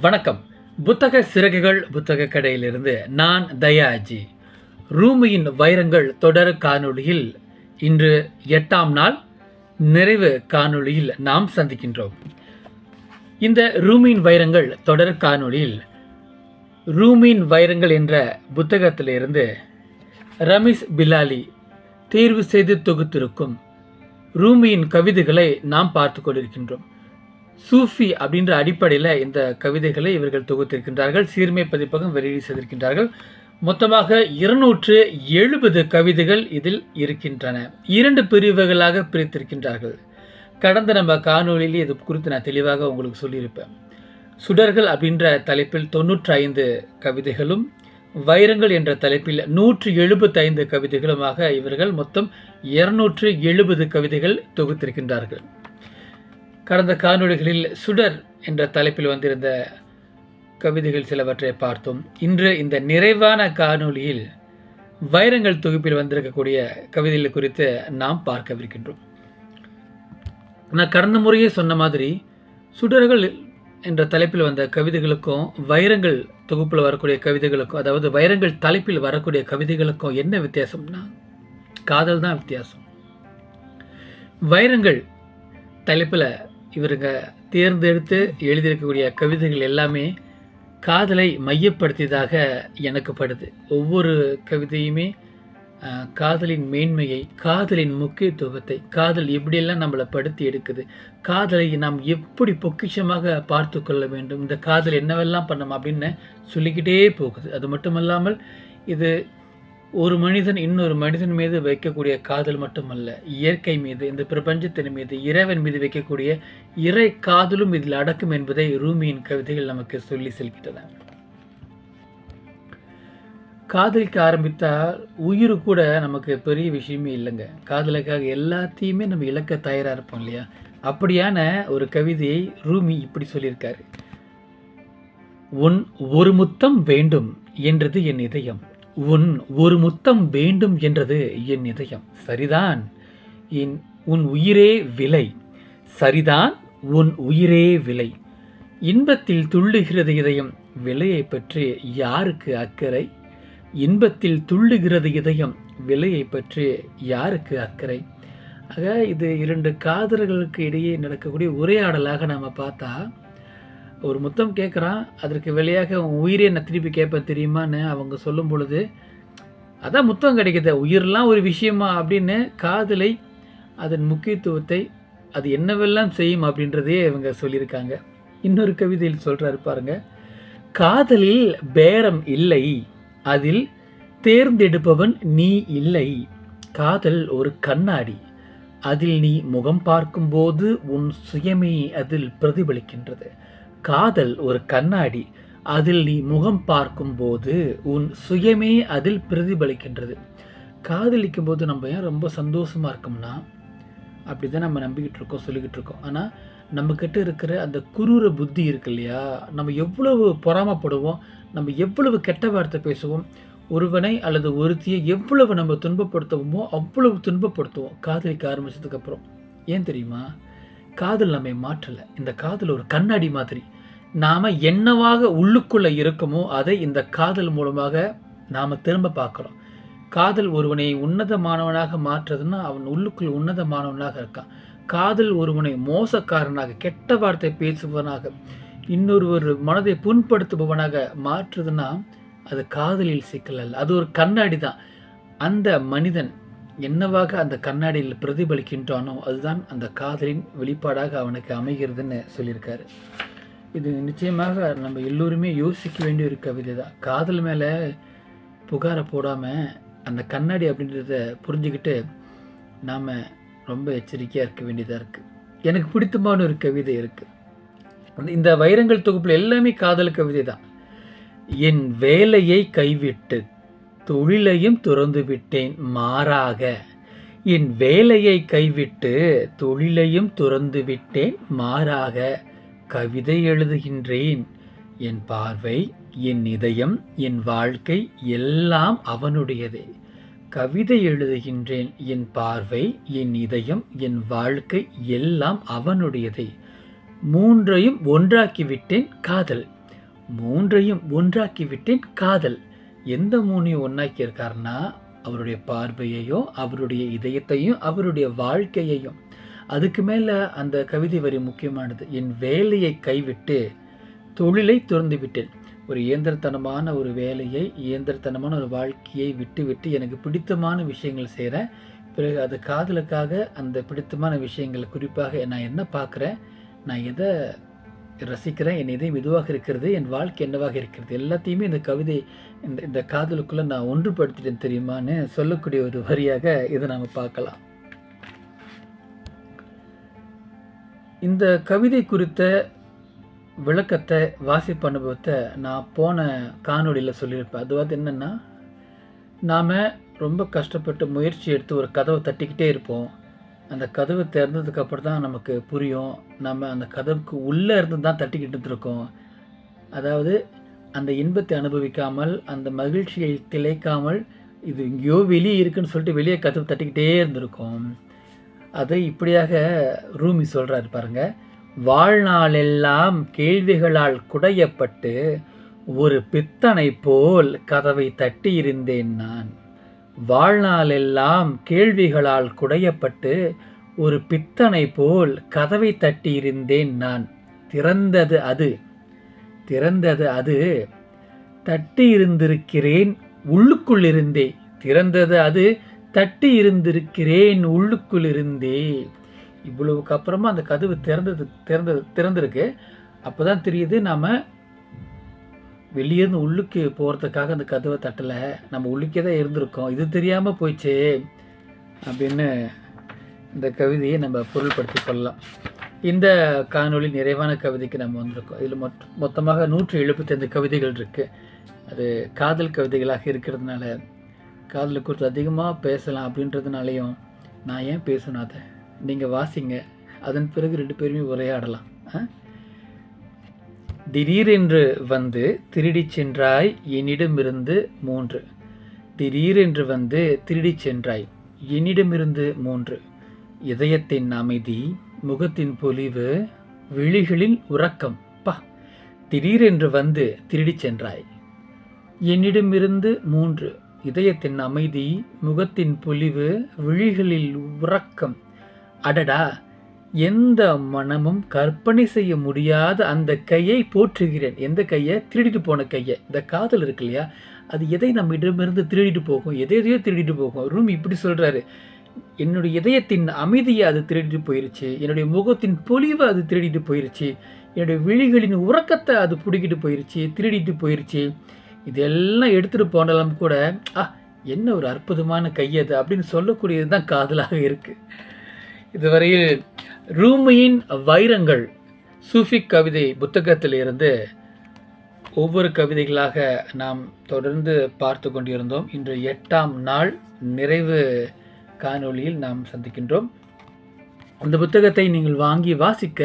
வணக்கம். புத்தக சிறகுகள் புத்தக கடையிலிருந்து நான் தயாஜி. ரூமியின் வைரங்கள் தொடர் காணொளியில் இன்று எட்டாம் நாள் நிறைவு காணொளியில் நாம் சந்திக்கின்றோம். இந்த ரூமியின் வைரங்கள் தொடர் காணொளியில் ரூமியின் வைரங்கள் என்ற புத்தகத்திலிருந்து ரமீஷ் பிலாலி தேர்வு செய்து தொகுத்திருக்கும் ரூமியின் கவிதைகளை நாம் பார்த்து கொண்டிருக்கின்றோம். சூஃபி அப்படின்ற அடிப்படையில் இந்த கவிதைகளை இவர்கள் தொகுத்திருக்கின்றார்கள். சீர்மை பதிப்பகம் வெளியீடு செய்திருக்கின்றார்கள் மொத்தமாக இருநூற்று எழுபது கவிதைகள் இதில் இருக்கின்றன. இரண்டு பிரிவுகளாக பிரித்திருக்கின்றார்கள். கடந்த நம்ம காணொளியிலே இது குறித்து நான் தெளிவாக உங்களுக்கு சொல்லியிருப்பேன். சுடர்கள் அப்படின்ற தலைப்பில் தொன்னூற்றி ஐந்து கவிதைகளும் வைரங்கள் என்ற தலைப்பில் நூற்று எழுபத்தைந்து கவிதைகளுமாக இவர்கள் மொத்தம் இருநூற்று எழுபது கவிதைகள் தொகுத்திருக்கின்றார்கள். கடந்த காணொளிகளில் சுடர் என்ற தலைப்பில் வந்திருந்த கவிதைகள் சிலவற்றை பார்த்தோம். இன்று இந்த நிறைவான காணொளியில் வைரங்கள் தொகுப்பில் வந்திருக்கக்கூடிய கவிதைகள் குறித்து நாம் பார்க்கவிருக்கின்றோம். நான் கடந்த முறையே சொன்ன மாதிரி சுடர்கள் என்ற தலைப்பில் வந்த கவிதைகளுக்கும் வைரங்கள் தொகுப்பில் வரக்கூடிய கவிதைகளுக்கும் அதாவது வைரங்கள் தலைப்பில் வரக்கூடிய கவிதைகளுக்கும் என்ன வித்தியாசம்னா காதல் தான் வித்தியாசம். வைரங்கள் தலைப்பில் இவருங்க தேர்ந்தெடுத்து எழுதியிருக்கக்கூடிய கவிதைகள் எல்லாமே காதலை மையப்படுத்தியதாக எனக்கு படுது. ஒவ்வொரு கவிதையுமே காதலின் மேன்மையை காதலின் முக்கியத்துவத்தை காதல் எப்படியெல்லாம் நம்மளை படுத்தி எடுக்குது காதலை நாம் எப்படி பொக்கிஷமாக பார்த்து கொள்ள வேண்டும் இந்த காதல் என்னவெல்லாம் பண்ணணும் அப்படின்னு சொல்லிக்கிட்டே போகுது. அது மட்டுமல்லாமல் இது ஒரு மனிதன் இன்னொரு மனிதன் மீது வைக்கக்கூடிய காதல் மட்டுமல்ல இயற்கை மீது இந்த பிரபஞ்சத்தின் மீது இறைவன் மீது வைக்கக்கூடிய இறை காதலும் இதில் அடக்கும் என்பதை ரூமியின் கவிதைகள் நமக்கு சொல்லி செல்கின்றன. காதலிக்க ஆரம்பித்தால் உயிர் கூட நமக்கு பெரிய விஷயமே இல்லைங்க. காதலுக்காக எல்லாத்தையுமே நம்ம இழக்க தயாராக இருப்போம் இல்லையா? அப்படியான ஒரு கவிதையை ரூமி இப்படி சொல்லியிருக்காரு. உன் ஒரு முத்தம் வேண்டும் என்றது என் இதயம். உன் ஒரு முத்தம் வேண்டும் என்றது என் இதயம். சரிதான் என் உன் உயிரே விலை. சரிதான் உன் உயிரே விலை. இன்பத்தில் துள்ளுகிறது இதயம் விலையை பற்றி யாருக்கு அக்கறை? இன்பத்தில் துள்ளுகிறது இதயம் விலையை பற்றி யாருக்கு அக்கறை? ஆக இது இரண்டு காதலர்களுக்கு இடையே நடக்கக்கூடிய உரையாடலாக நம்ம பார்த்தா ஒரு முத்தம் கேட்குறான் அதற்கு வெளியாக உன் உயிரே நான் திருப்பி கேட்பேன் தெரியுமான்னு அவங்க சொல்லும் பொழுது அதான் முத்தம் கிடைக்கிது உயிரெலாம் ஒரு விஷயமா அப்படின்னு காதலை அதன் முக்கியத்துவத்தை அது என்னவெல்லாம் செய்யும் அப்படின்றதே இவங்க சொல்லியிருக்காங்க. இன்னொரு கவிதையில் சொல்கிறாரு பாருங்க காதலில் பேரம் இல்லை அதில் தேர்ந்தெடுப்பவன் நீ இல்லை. காதல் ஒரு கண்ணாடி அதில் நீ முகம் பார்க்கும்போது உன் சுயமே அதில் பிரதிபலிக்கின்றது. காதல் ஒரு கண்ணாடி. அதில் நீ முகம் பார்க்கும்போது உன் சுயமே அதில் பிரதிபலிக்கின்றது. காதலிக்கும் போது நம்ம ஏன் ரொம்ப சந்தோஷமா இருக்கோம்னா அப்படி தான் நம்ம நம்பிக்கிட்டு இருக்கோம் சொல்லிக்கிட்டு இருக்கோம். ஆனால் நம்மக்கிட்ட இருக்கிற அந்த குரூர புத்தி இருக்கு இல்லையா? நம்ம எவ்வளவு பொறாமப்படுவோம் நம்ம எவ்வளவு கெட்ட வார்த்தை பேசுவோம் ஒருவனை அல்லது ஒருத்தியை எவ்வளவு நம்ம துன்பப்படுத்துவோமோ அவ்வளவு துன்பப்படுத்துவோம். காதலிக்க ஆரம்பிச்சதுக்கப்புறம் ஏன் தெரியுமா? காதல் நம்மை மாற்றலை. இந்த காதல் ஒரு கண்ணாடி மாதிரி. நாம் என்னவாக உள்ளுக்குள்ளே இருக்கோமோ அதை இந்த காதல் மூலமாக நாம் திரும்ப பார்க்குறோம். காதல் ஒருவனை உன்னதமானவனாக மாற்றுறதுன்னா அவன் உள்ளுக்குள் உன்னதமானவனாக இருக்கான். காதல் ஒருவனை மோசக்காரனாக கெட்ட வார்த்தை பேசுபவனாக இன்னொருவர் மனதை புண்படுத்துபவனாக மாற்றுதுன்னா அது காதலில் சிக்கல் அல்ல. அது ஒரு கண்ணாடி தான். அந்த மனிதன் என்னவாக அந்த கண்ணாடியில் பிரதிபலிக்கின்றானோ அதுதான் அந்த காதலின் வெளிப்பாடாக அவனுக்கு அமைகிறதுன்னு சொல்லியிருக்காரு. இது நிச்சயமாக நம்ம எல்லோருமே யோசிக்க வேண்டிய ஒரு கவிதை தான் காதல் மேலே புகாரை போடாமல் அந்த கண்ணாடி அப்படின்றத புரிஞ்சுக்கிட்டு நாம் ரொம்ப எச்சரிக்கையாக இருக்க வேண்டியதாக இருக்குது எனக்கு பிடித்தமான ஒரு கவிதை இருக்குது இந்த வைரங்கள் தொகுப்பில் எல்லாமே காதல் கவிதை தான் என் வேலையை கைவிட்டு தொழிலையும் துறந்து விட்டேன் மாறாக. என் வேலையை கைவிட்டு தொழிலையும் துறந்து விட்டேன் மாறாக. கவிதை எழுதுகின்றேன். என் பார்வை என் இதயம் என் வாழ்க்கை எல்லாம் அவனுடையதே. கவிதை எழுதுகின்றேன். என் பார்வை என் இதயம் என் வாழ்க்கை எல்லாம் அவனுடையதே. மூன்றையும் ஒன்றாக்கிவிட்டேன் காதல். மூன்றையும் ஒன்றாக்கிவிட்டேன் காதல். எந்த மூணையும் ஒன்றாக்கியிருக்காருன்னா அவருடைய பார்வையையும் அவருடைய இதயத்தையும் அவருடைய வாழ்க்கையையும் அதுக்கு மேலே அந்த கவிதை வரி முக்கியமானது. என் வேலையை கைவிட்டு தொழிலை துறந்து விட்டேன். ஒரு இயந்திரத்தனமான ஒரு வேலையை இயந்திரத்தனமான ஒரு வாழ்க்கையை விட்டு விட்டு எனக்கு பிடித்தமான விஷயங்கள் செய்கிறேன் பிறகு அது காதலுக்காக அந்த பிடித்தமான விஷயங்கள் குறிப்பாக நான் என்ன பார்க்குறேன் நான் எதை ரசிக்கிறேன் என் இதயம் இதுவாக இருக்கிறது என் வாழ்க்கை என்னவாக இருக்கிறது எல்லாத்தையுமே இந்த கவிதை இந்த இந்த காதலுக்குள்ளே நான் ஒன்றுபடுத்திட்டேன் தெரியுமான்னு சொல்லக்கூடிய ஒரு வரியாக இதை நாம் பார்க்கலாம். இந்த கவிதை குறித்த விளக்கத்தை வாசிப்பு அனுபவத்தை நான் போன காணொளியில் சொல்லியிருப்பேன். அது என்னென்னா நாம் ரொம்ப கஷ்டப்பட்டு முயற்சி எடுத்து ஒரு கதவை தட்டிக்கிட்டே இருப்போம். அந்த கதவு திறந்ததுக்கப்புறம் தான் நமக்கு புரியும். நம்ம அந்த கதவுக்கு உள்ளே இருந்து தான் தட்டிக்கிட்டு இருக்கோம் அதாவது அந்த இன்பத்தை அனுபவிக்காமல் அந்த மகிழ்ச்சியை திளைக்காமல் இது எங்கேயோ வெளியே இருக்குன்னு சொல்லிட்டு வெளியே கதவு தட்டிக்கிட்டே இருந்திருக்கோம். அதை இப்படியாக ரூமி சொல்கிறாரு பாருங்கள் வாழ்நாளெல்லாம் கேள்விகளால் குடையப்பட்டு ஒரு பித்தனை போல் கதவை தட்டியிருந்தேன் நான். வாழ்நாளெல்லாம் கேள்விகளால் குடையப்பட்டு ஒரு பித்தனை போல் கதவை தட்டியிருந்தேன் நான். திறந்தது அது. திறந்தது அது. தட்டி இருந்திருக்கிறேன் உள்ளுக்குள் இருந்தே. திறந்தது அது. தட்டி இருந்திருக்கிறேன் உள்ளுக்குள் இருந்தே இவ்வளவுக்கு அப்புறமா அந்த கதவு திறந்தது திறந்தது திறந்திருக்கு. அப்போ தான் தெரியுது நாம் வெளியேருந்து உள்ளுக்கு போகிறதுக்காக அந்த கதவை தட்டலை. நம்ம உள்ளுக்கே தான் இருந்திருக்கோம். இது தெரியாமல் போயிடுச்சே அப்படின்னு இந்த கவிதையை நம்ம பொருள்படுத்தி கொள்ளலாம். இந்த காணொளி நிறைவான கவிதைக்கு நம்ம வந்திருக்கோம். இதில் மொத் மொத்தமாக நூற்றி எழுபத்தைந்து கவிதைகள் இருக்குது அது காதல் கவிதைகளாக இருக்கிறதுனால காதில் குறித்து அதிகமாக பேசலாம் அப்படின்றதுனாலையும் நான் ஏன் பேசணும் அதை? நீங்கள் வாசிங்க. அதன் பிறகு ரெண்டு பேருமே உரையாடலாம். திடீரென்று வந்து திருடி சென்றாய் என்னிடமிருந்து மூன்று. திடீரென்று வந்து திருடிச் சென்றாய் என்னிடமிருந்து மூன்று. இதயத்தின் அமைதி முகத்தின் பொலிவு விழிகளின் உறக்கம். பா. திடீரென்று வந்து திருடி சென்றாய் என்னிடமிருந்து மூன்று. இதயத்தின் அமைதி முகத்தின் பொலிவு விழிகளில் உறக்கம். அடடா! எந்த மனமும் கற்பனை செய்ய முடியாத அந்த கையை போற்றுகிறேன். எந்த கையை? திருடிட்டு போன கையை. இந்த காதல் இருக்கு இல்லையா? அது எதை நம்ம இடமிருந்து திருடிட்டு போகும்? எதை எதையோ திருடிட்டு போகும்? ரூம் இப்படி சொல்கிறாரு என்னுடைய இதயத்தின் அமைதியை அது திருடிட்டு போயிருச்சு. என்னுடைய முகத்தின் பொலிவை அது திருடிட்டு போயிருச்சு. என்னுடைய விழிகளின் உறக்கத்தை அது பிடிக்கிட்டு போயிருச்சு திருடிட்டு போயிருச்சு. இதெல்லாம் எடுத்துகிட்டு போனாலும் கூட ஆ என்ன ஒரு அற்புதமான கையது அப்படின்னு சொல்லக்கூடியது தான் காதலாக இருக்குது இதுவரையில் ரூமியின் வைரங்கள் சூஃபிக் கவிதை புத்தகத்திலிருந்து ஒவ்வொரு கவிதைகளாக நாம் தொடர்ந்து பார்த்து கொண்டிருந்தோம். இன்று எட்டாம் நாள் நிறைவு காணொளியில் நாம் சந்திக்கின்றோம். அந்த புத்தகத்தை நீங்கள் வாங்கி வாசிக்க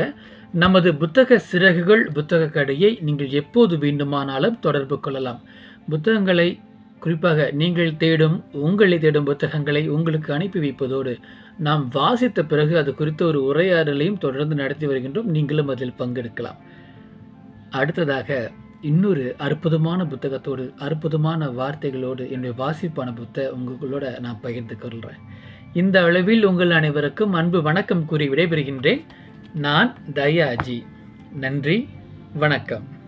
நமது புத்தக சிறகுகள் புத்தக கடையை நீங்கள் எப்போது வேண்டுமானாலும் தொடர்பு கொள்ளலாம். புத்தகங்களை குறிப்பாக நீங்கள் தேடும் உங்களை தேடும் புத்தகங்களை உங்களுக்கு அனுப்பி வைப்பதோடு நாம் வாசித்த பிறகு அது குறித்த ஒரு உரையாடலையும் தொடர்ந்து நடத்தி வருகின்றோம். நீங்களும் அதில் பங்கெடுக்கலாம். அடுத்ததாக இன்னொரு அற்புதமான புத்தகத்தோடு அற்புதமான வார்த்தைகளோடு என்னுடைய வாசிப்பான புத்த உங்களோட நான் பகிர்ந்து கொள்கிறேன் இந்த அளவில் உங்கள் அனைவருக்கும் அன்பு வணக்கம் கூறி விடைபெறுகின்றேன். நான் தயாஜி. நன்றி வணக்கம்.